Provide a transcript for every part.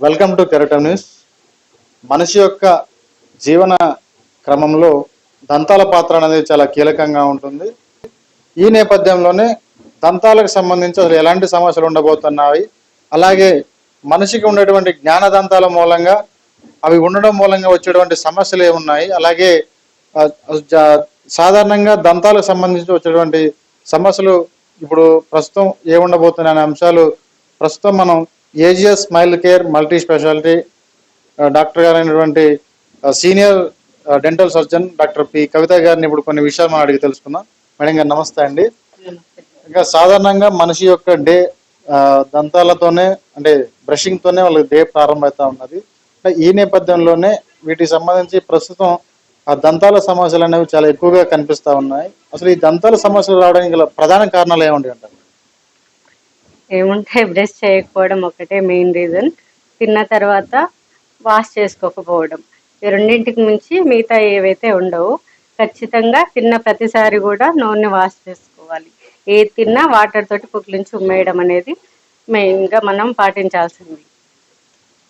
Welcome to కెరటం news మనిషి యొక్క జీవన క్రమంలో దంతాల పాత్ర అనేది చాలా కీలకంగా ఉంటుంది. ఈ నేపథ్యంలోనే దంతాలకు సంబంధించి అసలు ఎలాంటి సమస్యలు ఉండబోతున్నాయి? అలాగే మనిషికి ఉండేటువంటి జ్ఞాన దంతాల మూలంగా అవి ఉండడం మూలంగా వచ్చేటువంటి సమస్యలు ఏమున్నాయి? అలాగే జా- సాధారణంగా దంతాలకు సంబంధించి వచ్చేటువంటి సమస్యలు ఇప్పుడు ప్రస్తుతం ఏముండబోతున్నాయి అనే అంశాలు ప్రస్తుతం మనం AGS smile care multi speciality doctor గారు uh, senior uh, dental surgeon doctor P. Kavitha గారిని ఇప్పుడు కొన్ని విషయాలు మనం అడిగి తెలుసుకుందాం. మేడం గారు నమస్తే అండి. ఇంకా సాధారణంగా మనిషి యొక్క డే uh, దంతాలతోనే అంటే బ్రషింగ్ తోనే వాళ్ళకి డే ప్రారంభమవుతా ఉన్నది. ఈ నేపథ్యంలోనే వీటికి సంబంధించి ప్రస్తుతం ఆ దంతాల సమస్యలు అనేవి చాలా ఎక్కువగా కనిపిస్తా ఉన్నాయి. అసలు ఈ దంతాల సమస్యలు రావడానికి గల ప్రధాన కారణాలు ఏమండి అంటారు? ఏముంటాయి బ్రష్ చేయకపోవడం ఒకటే మెయిన్ రీజన్ తిన్న తర్వాత వాష్ చేసుకోకపోవడం. ఈ రెండింటికి మించి మిగతా ఏవైతే ఉండవు ఖచ్చితంగా తిన్న ప్రతిసారి కూడా నూనె వాష్ చేసుకోవాలి. ఏది తిన్నా వాటర్ తోటి పుక్లించి ఉమ్మేయడం అనేది మెయిన్గా మనం పాటించాల్సింది.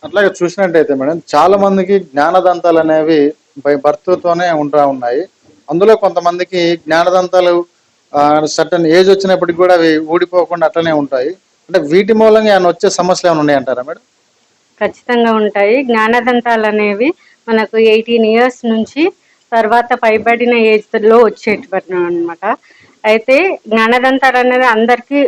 అట్లాగే చూసినట్టయితే మేడం చాలా మందికి జ్ఞానదంతాలు అనేవి భర్తతోనే బర్త్తోనే ఉంటా ఉన్నాయి. అందులో కొంతమందికి జ్ఞానదంతాలు సర్టన్ ఏజ్ వచ్చినప్పటికి కూడా అవి ఊడిపోకుండా అట్లనే ఉంటాయి. అంటే వీటి మూలంగా ఏమైనా వచ్చే సమస్యలు ఏమైనా ఉన్నాయంటారా మేడం? ఖచ్చితంగా ఉంటాయి. జ్ఞానదంతాలు అనేవి మనకు ఎయిటీన్ ఇయర్స్ నుంచి తర్వాత పైబడిన ఏజ్లో వచ్చేటువంటి అనమాట అయితే జ్ఞానదంతాలు అనేది అందరికీ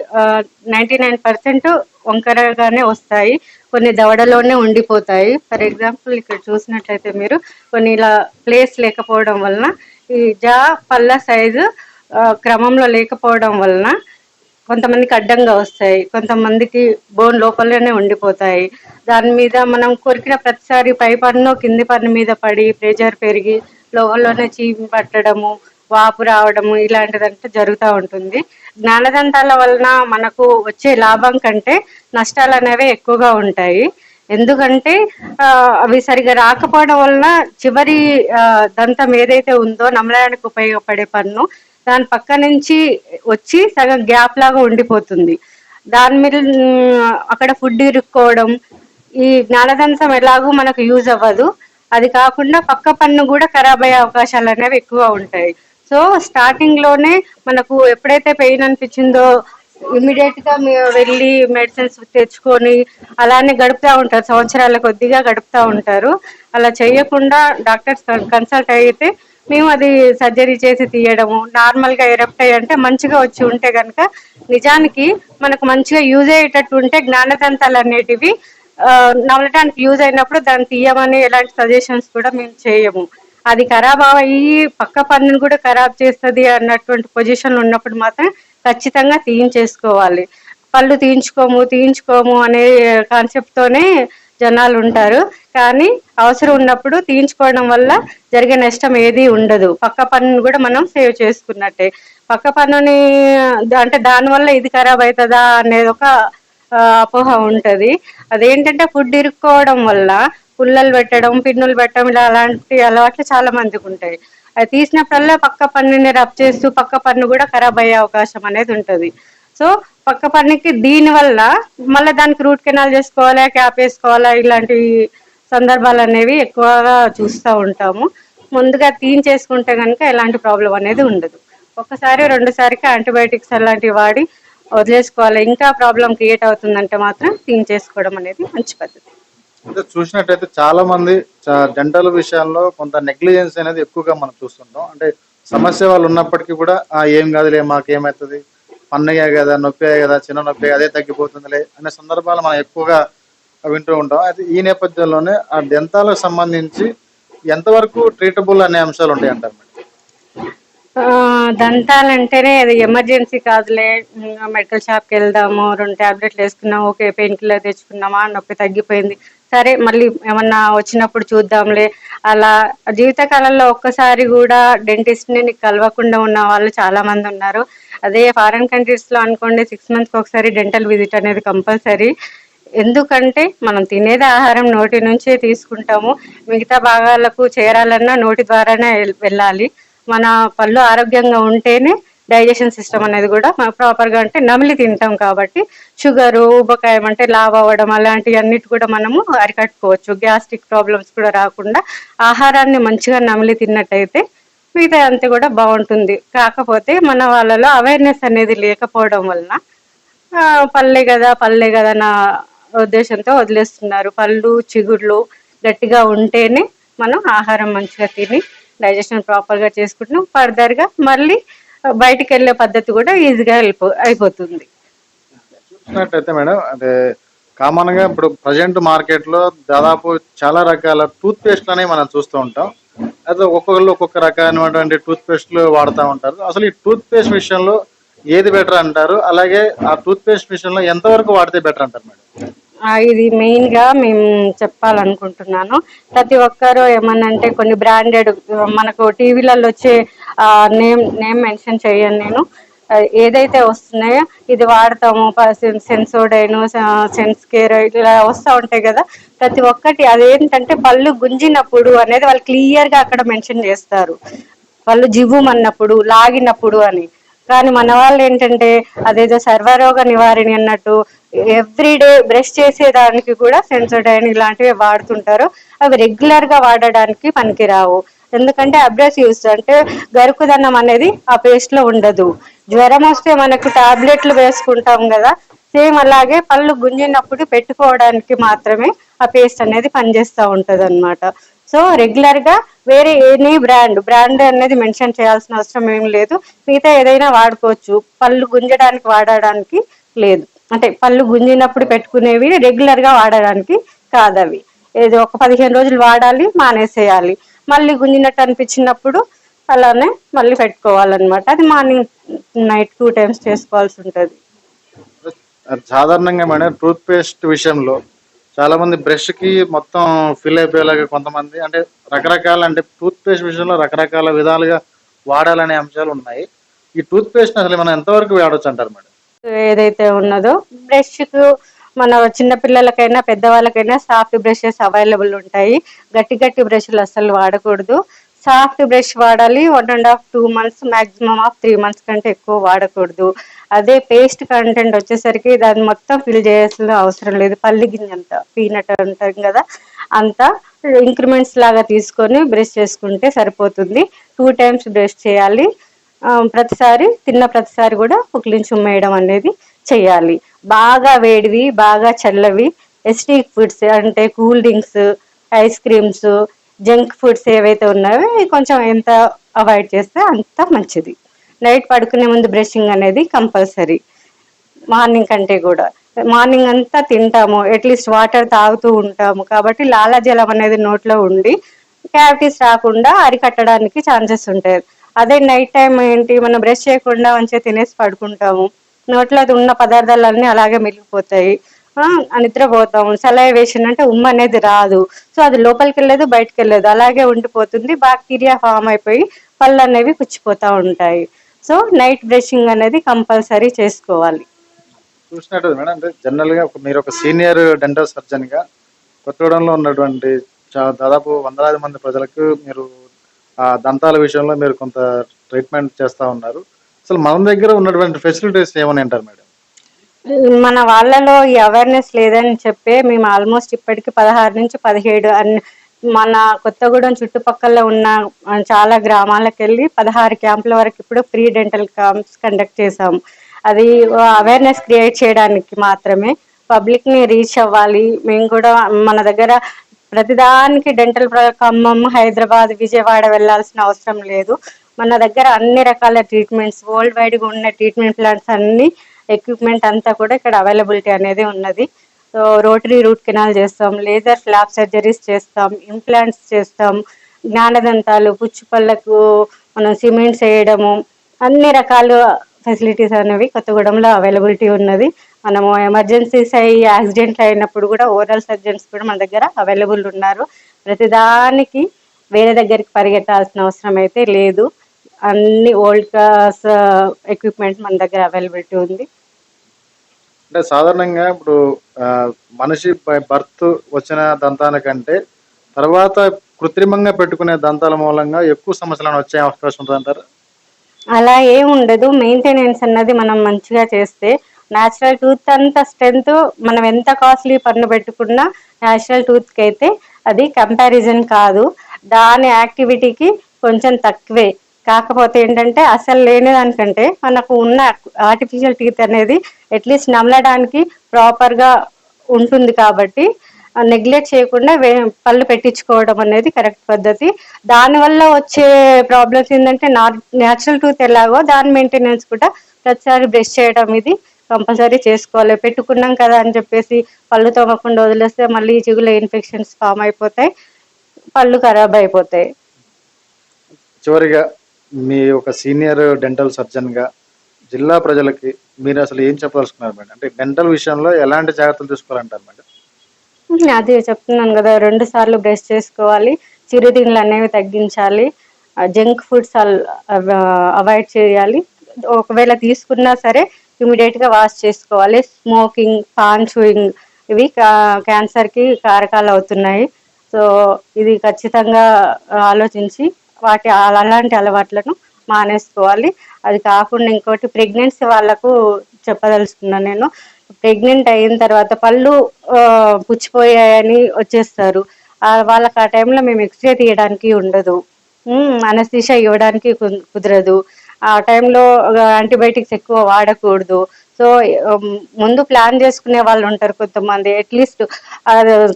నైంటీ నైన్ పర్సెంట్ వంకరగానే వస్తాయి. కొన్ని దవడలోనే ఉండిపోతాయి. ఫర్ ఎగ్జాంపుల్ ఇక్కడ చూసినట్లయితే మీరు కొన్ని ఇలా ప్లేస్ లేకపోవడం వలన ఈ జా పళ్ళ సైజు క్రమంలో లేకపోవడం వలన కొంతమందికి అడ్డంగా వస్తాయి కొంతమందికి బోన్ లోపలనే ఉండిపోతాయి. దాని మీద మనం కొరికిన ప్రతిసారి పై పన్ను కింది పన్ను మీద పడి ప్రెషర్ పెరిగి లోపలనే చీమి పట్టడము వాపు రావడము ఇలాంటిదంతా జరుగుతూ ఉంటుంది. జ్ఞానదంతాల వలన మనకు వచ్చే లాభం కంటే నష్టాలు అనేవి ఎక్కువగా ఉంటాయి. ఎందుకంటే అవి సరిగా రాకపోవడం వలన చివరి దంతం ఏదైతే ఉందో నమలడానికి ఉపయోగపడే పన్ను దాని పక్క నుంచి వచ్చి సగం గ్యాప్ లాగా ఉండిపోతుంది. దాని మీద అక్కడ ఫుడ్ ఇరుక్కోవడం ఈ జ్ఞానదంసం ఎలాగూ మనకు యూజ్ అవ్వదు. అది కాకుండా పక్క పన్ను కూడా ఖరాబ్ అయ్యే అవకాశాలు అనేవి ఎక్కువ ఉంటాయి. సో స్టార్టింగ్లోనే మనకు ఎప్పుడైతే పెయిన్ అనిపించిందో ఇమీడియట్గా వెళ్ళి మెడిసిన్స్ తెచ్చుకొని అలానే గడుపుతూ ఉంటారు. సంవత్సరాల కొద్దిగా గడుపుతూ ఉంటారు. అలా చేయకుండా డాక్టర్స్ కన్సల్ట్ అయితే మేము అది సర్జరీ చేసి తీయడము నార్మల్గా ఎరప్ట్ అయ్యి అంటే మంచిగా వచ్చి ఉంటే కనుక నిజానికి మనకు మంచిగా యూజ్ అయ్యేటట్టు ఉంటే జ్ఞానదంతాలు అనేటివి ఆ, నవలటానికి యూజ్ అయినప్పుడు దాన్ని తీయమని ఎలాంటి సజెషన్స్ కూడా మేము చేయము. అది ఖరాబ్ అయ్యి పక్క పన్నును కూడా ఖరాబ్ చేస్తుంది అన్నటువంటి పొజిషన్ ఉన్నప్పుడు మాత్రం ఖచ్చితంగా తీయించేసుకోవాలి. పళ్ళు తీయించుకోము తీయించుకోము అనే కాన్సెప్ట్ తోనే జనాలు ఉంటారు కానీ అవసరం ఉన్నప్పుడు తీయించుకోవడం వల్ల జరిగే నష్టం ఏది ఉండదు. పక్క పన్నును కూడా మనం సేవ్ చేసుకున్నట్టే. పక్క పన్నుని అంటే దానివల్ల ఇది ఖరాబ్ అవుతుందా అనేది ఒక అపోహ ఉంటుంది. అదేంటంటే ఫుడ్ ఇరుక్కోవడం వల్ల పుల్లలు పెట్టడం పిన్నులు పెట్టడం ఇలా అలాంటి అలవాట్లు చాలా మందికి ఉంటాయి. అది తీసినప్పుడల్లా పక్క పన్నుని రబ్ చేస్తూ పక్క పన్ను కూడా ఖరాబ్ అయ్యే అవకాశం అనేది ఉంటుంది. సో పక్క పనికి దీని వల్ల మళ్ళీ దానికి రూట్ కెనాల్ చేసుకోవాలా క్యాప్ వేసుకోవాలా ఇలాంటి సందర్భాలు అనేవి ఎక్కువగా చూస్తూ ఉంటాము. ముందుగా తీయించేసుకుంటే కనుక ఎలాంటి ప్రాబ్లం అనేది ఉండదు. ఒకసారి రెండుసారికి యాంటీబయాటిక్స్ అలాంటివి వాడి వదిలేసుకోవాలి. ఇంకా ప్రాబ్లం క్రియేట్ అవుతుందంటే మాత్రం తీయించేసుకోవడం అనేది మంచి పద్ధతి. అంటే చూసినట్టయితే చాలా మంది డెంటల్ విషయాల్లో కొంత నెగ్లిజెన్స్ అనేది ఎక్కువగా మనం చూస్తుంటాం. అంటే సమస్య వాళ్ళు ఉన్నప్పటికీ కూడా ఏం కాదులే మాకేమవుతుంది పన్నయ్యే కదా నొప్పి కదా చిన్న నొప్పి అదే తగ్గిపోతుందిలే అనే సందర్భాలు మనం ఎక్కువగా వింటూ ఉంటాం. అయితే ఈ నేపథ్యంలోనే ఆ దంతాలకు సంబంధించి ఎంతవరకు ట్రీటబుల్ అనే అంశాలు ఉంటాయి అంటారు దంతాలంటేనే అది ఎమర్జెన్సీ కాదులే. మెడికల్ షాప్కి వెళ్దాము రెండు టాబ్లెట్లు వేసుకున్నాం ఓకే పెయిన్ కిల్లర్ తెచ్చుకున్నామా నొప్పి తగ్గిపోయింది సరే మళ్ళీ ఏమన్నా వచ్చినప్పుడు చూద్దాంలే. అలా జీవితకాలంలో ఒక్కసారి కూడా డెంటిస్ట్ని కలవకుండా ఉన్న వాళ్ళు చాలా మంది ఉన్నారు. అదే ఫారెన్ కంట్రీస్లో అనుకోండి సిక్స్ మంత్స్ ఒకసారి డెంటల్ విజిట్ అనేది కంపల్సరీ ఎందుకంటే మనం తినేది ఆహారం నోటి నుంచే తీసుకుంటాము. మిగతా భాగాలకు చేరాలన్నా నోటి ద్వారానే వెళ్ళాలి. మన పళ్ళు ఆరోగ్యంగా ఉంటేనే డైజెషన్ సిస్టమ్ అనేది కూడా ప్రాపర్గా అంటే నమిలి తింటాం కాబట్టి షుగర్ ఊబకాయం అంటే లావ్ అవ్వడం అలాంటివి అన్నిటి కూడా మనము అరికట్టుకోవచ్చు. గ్యాస్ట్రిక్ ప్రాబ్లమ్స్ కూడా రాకుండా ఆహారాన్ని మంచిగా నమిలి తిన్నట్టయితే మిగతా అంతా కూడా బాగుంటుంది. కాకపోతే మన వాళ్ళలో అవేర్నెస్ అనేది లేకపోవడం వలన పల్లె కదా పల్లె కదా నా ఉద్దేశంతో వదిలేస్తున్నారు. పళ్ళు చిగుళ్ళు గట్టిగా ఉంటేనే మనం ఆహారం మంచిగా తిని డైజెషన్ ప్రాపర్గా చేసుకుంటున్నాం. ఫర్దర్గా మళ్ళీ బయటికి వెళ్ళే పద్ధతి కూడా ఈజీగా వెళ్ళిపో అయిపోతుంది. చూసినట్టయితే మేడం అదే కామన్గా ఇప్పుడు ప్రజెంట్ మార్కెట్లో దాదాపు చాలా రకాల టూత్ పేస్ట్ అనేవి మనం చూస్తూ ఉంటాం. అయితే ఒక్కొక్కళ్ళు ఒక్కొక్క రకమైనటువంటి టూత్ పేస్ట్లు వాడుతూ ఉంటారు. అసలు ఈ టూత్ పేస్ట్ విషయంలో ఏది బెటర్ అంటారు? అలాగే ఆ టూత్ పేస్ట్ విషయంలో ఎంతవరకు వాడితే బెటర్ అంటారు మేడం? ఇది మెయిన్గా మేము చెప్పాలనుకుంటున్నాను. ప్రతి ఒక్కరు ఏమన్నంటే కొన్ని బ్రాండెడ్ మనకు టీవీలలో వచ్చే నేమ్ నేమ్ మెన్షన్ చేయను నేను. ఏదైతే వస్తున్నాయో ఇది వాడతాము. సెన్సోడైన్ సెన్స్ కేర్ ఇలా వస్తూ ఉంటాయి కదా. ప్రతి ఒక్కటి అదేంటంటే పళ్ళు గుంజినప్పుడు అనేది వాళ్ళు క్లియర్గా అక్కడ మెన్షన్ చేస్తారు. వాళ్ళు జివ్వుమన్నప్పుడు లాగినప్పుడు అని. కానీ మన వాళ్ళు ఏంటంటే అదేదో సర్వరోగ నివారిణి అన్నట్టు ఎవ్రీడే బ్రష్ చేసేదానికి కూడా సెన్సోడైన్ ఇలాంటివి వాడుతుంటారు. అవి రెగ్యులర్గా వాడడానికి పనికిరావు. ఎందుకంటే అబ్రాసివ్స్ అంటే గరుకుదనం అనేది ఆ పేస్ట్లో ఉండదు. జ్వరం వస్తే మనకు టాబ్లెట్లు వేసుకుంటాం కదా సేమ్ అలాగే పళ్ళు గుంజినప్పుడు పెట్టుకోవడానికి మాత్రమే ఆ పేస్ట్ అనేది పనిచేస్తూ ఉంటది అనమాట సో రెగ్యులర్గా వేరే ఎనీ బ్రాండ్ బ్రాండ్ అనేది మెన్షన్ చేయాల్సిన అవసరం ఏం లేదు. మిగతా ఏదైనా వాడుకోవచ్చు. పళ్ళు గుంజడానికి వాడడానికి లేదు. అంటే పళ్ళు గుంజినప్పుడు పెట్టుకునేవి రెగ్యులర్గా వాడడానికి కాదవి. ఏదో ఒక పదిహేను రోజులు వాడాలి మానేసేయాలి. మళ్ళీ గుంజినట్టు అనిపించినప్పుడు అలానే మళ్ళీ పెట్టుకోవాలన్నమాట. అది మార్నింగ్ నైట్ టూ టైమ్స్ చేసుకోవాల్సి ఉంటుంది. సాధారణంగా మేడం టూత్ పేస్ట్ విషయంలో చాలా మంది బ్రష్కి మొత్తం ఫిల్ అయిపోయేలాగా కొంతమంది అంటే రకరకాల అంటే టూత్ పేస్ట్ విషయంలో రకరకాల విధాలుగా వాడాలనే అంశాలు ఉన్నాయి. ఈ టూత్ పేస్ట్ అసలు మనం ఎంతవరకు వాడొచ్చు అంటారు మేడం? ఏదైతే ఉన్నదో బ్రష్ మన చిన్నపిల్లలకైనా పెద్దవాళ్ళకైనా సాఫ్ట్ బ్రషెస్ అవైలబుల్ ఉంటాయి. గట్టి గట్టి బ్రష్లు అస్సలు వాడకూడదు. సాఫ్ట్ బ్రష్ వాడాలి one and half two months maximum of three months కంటే ఎక్కువ వాడకూడదు. అదే పేస్ట్ కంటెంట్ వచ్చేసరికి దాన్ని మొత్తం ఫిల్ చేయాల్సిన అవసరం లేదు. పల్లి గింజంత పీనట్ అంటాం కదా అంతా ఇంక్రిమెంట్స్ లాగా తీసుకొని బ్రష్ చేసుకుంటే సరిపోతుంది. టూ టైమ్స్ బ్రష్ చేయాలి. ప్రతిసారి తిన్న ప్రతిసారి కూడా పుక్లించి ఉమ్మేయడం అనేది చేయాలి బాగా వేడివి బాగా చల్లవి. ఎస్టిక్ ఫుడ్స్ అంటే cool drinks ice creams junk foods ఏవైతే ఉన్నాయో కొంచెం ఎంత అవాయిడ్ చేస్తే అంత మంచిది. నైట్ పడుకునే ముందు బ్రషింగ్ అనేది కంపల్సరీ. మార్నింగ్ కంటే కూడా. మార్నింగ్ అంతా తింటాము. అట్లీస్ట్ వాటర్ తాగుతూ ఉంటాము. కాబట్టి లాలాజలం అనేది నోట్లో ఉండి క్యావిటీస్ రాకుండా అరికట్టడానికి ఛాన్సెస్ ఉంటాయి. అదే నైట్ టైం ఏంటి? మనం బ్రష్ చేయకుండా మంచిగా తినేసి పడుకుంటాము. నోట్లో అది ఉన్న పదార్థాలన్నీ అలాగే మిగిలిపోతాయి. నిద్రపోతాం. సెలైవేషన్ అంటే ఉమ్మ అనేది రాదు. సో అది లోపలికి వెళ్ళలేదు బయటకు వెళ్ళలేదు అలాగే ఉండిపోతుంది. బ్యాక్టీరియా ఫామ్ అయిపోయి పళ్ళు అనేవి పుచ్చిపోతూ ఉంటాయి. సో నైట్ బ్రషింగ్ అనేది కంపల్సరీ చేసుకోవాలి. చూసినట్టు మేడం. అంటే జనరల్గా ఒక- మీరు ఒక సీనియర్ డెంటల్ సర్జన్గా కొత్తగూడెంలో ఉన్నటువంటి దాదాపు వందలాది మంది ప్రజలకు మీరు ఆ దంతాల విషయంలో మీరు కొంత ట్రీట్మెంట్ చేస్తా ఉన్నారు. అసలు మన దగ్గర ఉన్నటువంటి ఫెసిలిటీస్ ఏమని అంటారు మేడం? మన వాళ్ళలో ఈ అవేర్నెస్ లేదని చెప్పే మేము ఆల్మోస్ట్ ఇప్పటికి పదహారు నుంచి పదిహేడు మన కొత్తగూడెం చుట్టుపక్కల ఉన్న చాలా గ్రామాలకు వెళ్ళి పదహారు క్యాంపుల వరకు ఇప్పుడు ఫ్రీ డెంటల్ క్యాంప్స్ కండక్ట్ చేసాము అది అవేర్నెస్ క్రియేట్ చేయడానికి మాత్రమే పబ్లిక్ని రీచ్ అవ్వాలి. మేము కూడా మన దగ్గర ప్రతిదానికి డెంటల్ ఖమ్మం హైదరాబాద్ విజయవాడ వెళ్ళాల్సిన అవసరం లేదు. మన దగ్గర అన్ని రకాల ట్రీట్మెంట్స్ వరల్డ్ వైడ్గా ఉన్న ట్రీట్మెంట్ ప్లాన్స్ అన్ని ఎక్విప్మెంట్ అంతా కూడా ఇక్కడ అవైలబిలిటీ అనేది ఉన్నది. సో రోటరీ రూట్ కెనాల్ చేస్తాం లేజర్ ఫ్లాప్ సర్జరీస్ చేస్తాం ఇంప్లాంట్స్ చేస్తాం జ్ఞానదంతాలు పుచ్చుపళ్ళకు మనం సిమెంట్స్ వేయడము అన్ని రకాల ఫెసిలిటీస్ అనేవి కొత్తగూడెంలో అవైలబిలిటీ ఉన్నది. మనము ఎమర్జెన్సీస్ అయ్యి యాక్సిడెంట్ అయినప్పుడు కూడా ఓరల్ సర్జన్స్ కూడా మన దగ్గర అవైలబుల్ ఉన్నారు. ప్రతిదానికి వేరే దగ్గరికి పరిగెత్తాల్సిన అవసరం అయితే లేదు. అన్ని ఓల్డ్ క్లాస్ ఎక్విప్మెంట్ మన దగ్గర అవైలబిలిటీ ఉంది. అంటే సాధారణంగా ఇప్పుడు మనిషి బర్త్ వచ్చిన దంతానికంటే తర్వాత కృత్రిమంగా పెట్టుకునే దంతాల మూలంగా ఎక్కువ సమస్యలను వచ్చే అవకాశం ఉంటుంది అంటారు అలా ఏం ఉండదు. మెయింటెనెన్స్ అన్నది మనం మంచిగా చేస్తే న్యాచురల్ టూత్ అంత స్ట్రెంత్ మనం ఎంత కాస్ట్లీ పన్ను పెట్టుకున్నా న్యాచురల్ టూత్కి అయితే అది కంపారిజన్ కాదు. దాని యాక్టివిటీకి కొంచెం తక్కువే. కాకపోతే ఏంటంటే అసలు లేని దానికంటే మనకు ఉన్న ఆర్టిఫిషియల్ టీత్ అనేది అట్లీస్ట్ నమలడానికి ప్రాపర్గా ఉంటుంది కాబట్టి నెగ్లెక్ట్ చేయకుండా పళ్ళు పెట్టించుకోవడం అనేది కరెక్ట్ పద్ధతి. దానివల్ల వచ్చే ప్రాబ్లమ్స్ ఏంటంటే నా న్యాచురల్ టూత్ ఎలాగో దాని మెయింటెనెన్స్ కూడా ప్రతిసారి బ్రష్ చేయడం ఇది కంపల్సరీ చేసుకోవాలి. పెట్టుకున్నాం కదా అని చెప్పేసి పళ్ళు తోమకుండా వదిలేస్తే మళ్ళీ చిగుల ఇన్ఫెక్షన్స్ ఫామ్ అయిపోతాయి పళ్ళు ఖరాబ్ అయిపోతాయి. చివరిగా మీ ఒక సీనియర్ డెంటల్ సర్జన్గా జిల్లా ప్రజలకి మీరు అసలు ఏం చెప్పదలుచుకున్నారు మేడం? అంటే డెంటల్ విషయంలో ఎలాంటి జాగ్రత్తలు తీసుకోవాలంటారు మేడం? అదే చెప్తున్నాను కదా రెండు సార్లు బ్రష్ చేసుకోవాలి చిరుతిండ్లు అనేవి తగ్గించాలి జంక్ ఫుడ్స్ అవాయిడ్ చేయాలి. ఒకవేళ తీసుకున్నా సరే ఇమీడియట్గా వాష్ చేసుకోవాలి. స్మోకింగ్ పాన్ చూయింగ్ ఇవి క్యాన్సర్కి కారకాలు అవుతున్నాయి. సో ఇది ఖచ్చితంగా ఆలోచించి వాటి అలాంటి అలవాట్లను మానేసుకోవాలి. అది కాకుండా ఇంకోటి ప్రెగ్నెన్సీ వాళ్ళకు చెప్పదలుచుకున్నాను నేను. ప్రెగ్నెంట్ అయిన తర్వాత పళ్ళు పుచ్చిపోయాయని వచ్చేస్తారు. వాళ్ళకి ఆ టైంలో మేము ఎక్స్రే తీయడానికి ఉండదు. అనస్థిషా ఇవ్వడానికి కుదరదు. ఆ టైంలో యాంటీబయాటిక్స్ ఎక్కువ వాడకూడదు. సో ముందు ప్లాన్ చేసుకునే వాళ్ళు ఉంటారు కొంతమంది. అట్లీస్ట్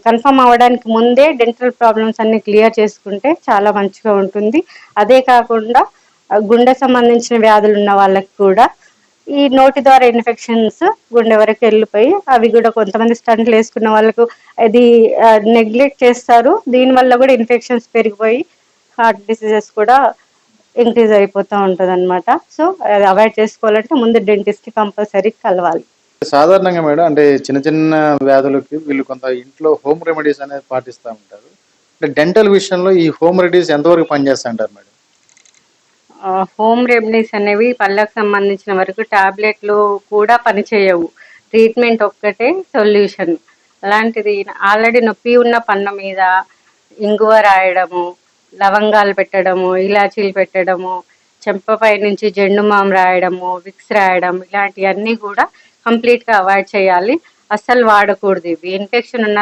కన్ఫర్మ్ అవ్వడానికి ముందే డెంటల్ ప్రాబ్లమ్స్ అన్ని క్లియర్ చేసుకుంటే చాలా మంచిగా ఉంటుంది. అదే కాకుండా గుండె సంబంధించిన వ్యాధులు ఉన్న వాళ్ళకి కూడా ఈ నోటి ద్వారా ఇన్ఫెక్షన్స్ గుండె వరకు వెళ్ళిపోయి అవి కూడా కొంతమంది స్టంట్లు వేసుకున్న వాళ్ళకు అది నెగ్లెక్ట్ చేస్తారు. దీనివల్ల కూడా ఇన్ఫెక్షన్స్ పెరిగిపోయి హార్ట్ డిసీజెస్ కూడా ఇంక్రీజ్ అయిపోతూ ఉంటుంది అనమాట సో అది అవాయిడ్ చేసుకోవాలంటే ముందు డెంటిస్ట్ కంపల్సరీ కలవాలి. సాధారణంగా మేడం అంటే చిన్న చిన్న వ్యాధులకి వీళ్ళు కొంత ఇంట్లో హోమ్ రెమెడీస్ అనేది పాటిస్తూ ఉంటారు. అంటే డెంటల్ విషయంలో ఈ హోమ్ రెమెడీస్ ఎంతవరకు పనిచేస్తా అంటారు మేడం? హోమ్ రెమెడీస్ అనేవి పళ్ళకు సంబంధించిన వరకు టాబ్లెట్లు కూడా పనిచేయవు. ట్రీట్మెంట్ ఒక్కటే సొల్యూషన్ అలాంటిది ఆల్రెడీ నొప్పి ఉన్న పన్ను మీద ఇంగువ రాయడము లవంగాలు పెట్టడము ఇలాచీలు పెట్టడము చెంపపై నుంచి జెండు మాం రాయడము విక్స్ రాయడం ఇలాంటివన్నీ కూడా కంప్లీట్గా అవాయిడ్ చేయాలి. అస్సలు వాడకూడదు ఇవి. ఇన్ఫెక్షన్ ఉన్న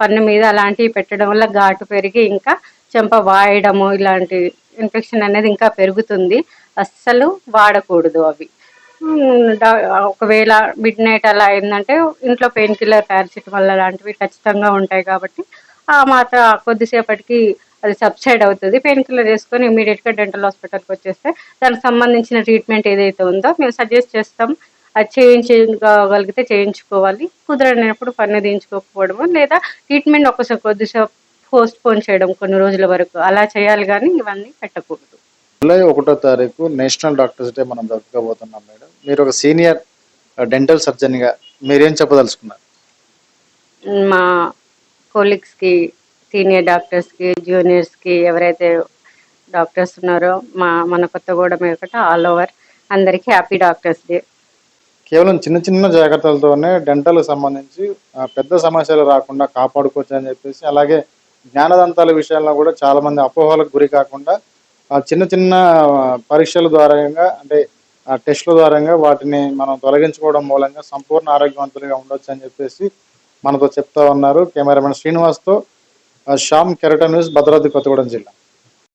పన్ను మీద అలాంటివి పెట్టడం వల్ల ఘాటు పెరిగి ఇంకా చెంప వాయడము ఇలాంటి ఇన్ఫెక్షన్ అనేది ఇంకా పెరుగుతుంది. అస్సలు వాడకూడదు అవి. ఒకవేళ మిడ్ నైట్ అలా అయిందంటే ఇంట్లో పెయిన్ కిల్లర్ పారాసిటమాల్ అలాంటివి ఖచ్చితంగా ఉంటాయి కాబట్టి ఆ మాత్రం కొద్దిసేపటికి అది సబ్సైడ్ అవుతుంది. పెయిన్ కిల్లర్ వేసుకొని ఇమీడియట్గా డెంటల్ హాస్పిటల్కి వచ్చేస్తే దానికి సంబంధించిన ట్రీట్మెంట్ ఏదైతే ఉందో మేము సజెస్ట్ చేస్తాం. అది చేయించగలిగితే చేయించుకోవాలి. కుదరనప్పుడు పన్ను తీయించుకోకపోవడము లేదా ట్రీట్మెంట్ ఒకసారి కొద్దిసేపు పోస్ట్ పోన్ చేయడం కొన్ని రోజుల వరకు. అలా చేయాలి కానీ ఇవన్నీ పెట్టకూడదు. జూలై ఒకటో తారీఖు నేషనల్ డాక్టర్స్ డే మనం జరుపుకోబోతున్నాం మేడం. మీరు ఒక సీనియర్ డెంటల్ సర్జన్గా మీరేం చెప్పదలుచుకున్నారు? మా కొలీగ్స్కి సీనియర్ డాక్టర్స్కి జూనియర్స్కి ఎవరైతే డాక్టర్స్ ఉన్నారో మా మన కొత్తగూడెం ఒకటి ఆల్ ఓవర్ అందరికీ హ్యాపీ డాక్టర్స్ డే. కేవలం చిన్న చిన్న జాగ్రత్తలతోనే డెంటల్ సంబంధించి పెద్ద సమస్యలు రాకుండా కాపాడుకోవచ్చు అని చెప్పేసి అలాగే జ్ఞానదంతాల విషయంలో కూడా చాలా మంది అపోహలకు గురి కాకుండా చిన్న చిన్న పరీక్షల ద్వారా అంటే టెస్టుల ద్వారా వాటిని మనం తొలగించుకోవడం మూలంగా సంపూర్ణ ఆరోగ్యవంతులుగా ఉండొచ్చు అని చెప్పేసి మనతో చెప్తా ఉన్నారు కెమెరామెన్ శ్రీనివాస్తో. ఆ, శ్యామ్ కెరటన్ న్యూస్ భద్రాద్రి కొత్తగూడెం జిల్లా